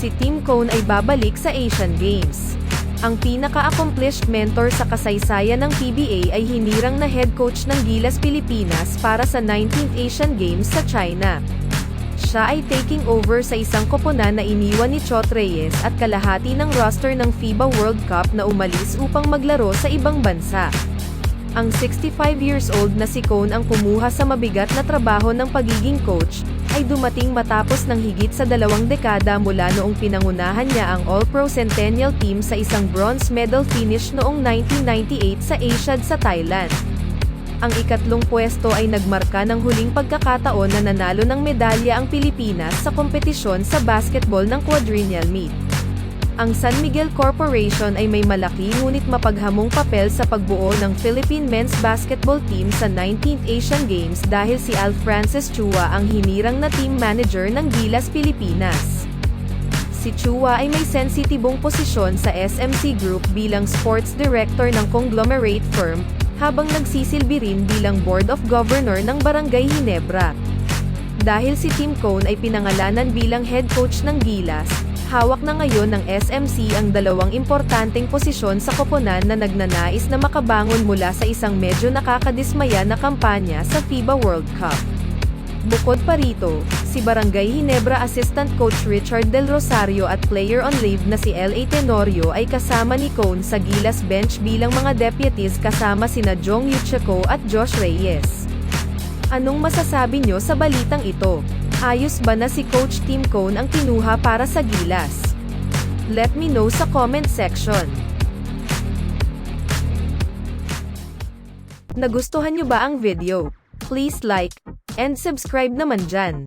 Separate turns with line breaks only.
si Tim Cone ay babalik sa Asian Games. Ang pinaka-accomplished mentor sa kasaysayan ng PBA ay hinirang na head coach ng Gilas Pilipinas para sa 19th Asian Games sa China. Siya ay taking over sa isang koponan na iniwan ni Chot Reyes at kalahati ng roster ng FIBA World Cup na umalis upang maglaro sa ibang bansa. Ang 65 years old na si Cone ang kumuha sa mabigat na trabaho ng pagiging coach, ay dumating matapos ng higit sa dalawang dekada mula noong pinangunahan niya ang All-Pro Centennial Team sa isang bronze medal finish noong 1998 sa Asiad sa Thailand. Ang ikatlong pwesto ay nagmarka ng huling pagkakataon na nanalo ng medalya ang Pilipinas sa kompetisyon sa basketball ng quadrennial meet. Ang San Miguel Corporation ay may malaki ngunit mapaghamong papel sa pagbuo ng Philippine men's basketball team sa 19th Asian Games dahil si Al Francis Chua ang hinirang na team manager ng Gilas Pilipinas. Si Chua ay may sensitibong posisyon sa SMC Group bilang sports director ng conglomerate firm, habang nagsisilbi rin bilang Board of Governor ng Barangay Hinebra. Dahil si Tim Cone ay pinangalanan bilang head coach ng Gilas, hawak na ngayon ng SMC ang dalawang importanteng posisyon sa koponan na nagnanais na makabangon mula sa isang medyo nakakadismaya na kampanya sa FIBA World Cup. Bukod pa rito, si Barangay Hinebra Assistant Coach Richard Del Rosario at player on leave na si L.A. Tenorio ay kasama ni Cone sa Gilas bench bilang mga deputies kasama sina Jong Yucheko at Josh Reyes. Anong masasabi nyo sa balitang ito? Ayos ba na si Coach Tim Cone ang kinuha para sa Gilas? Let me know sa comment section. Nagustuhan nyo ba ang video? Please like, and subscribe naman dyan.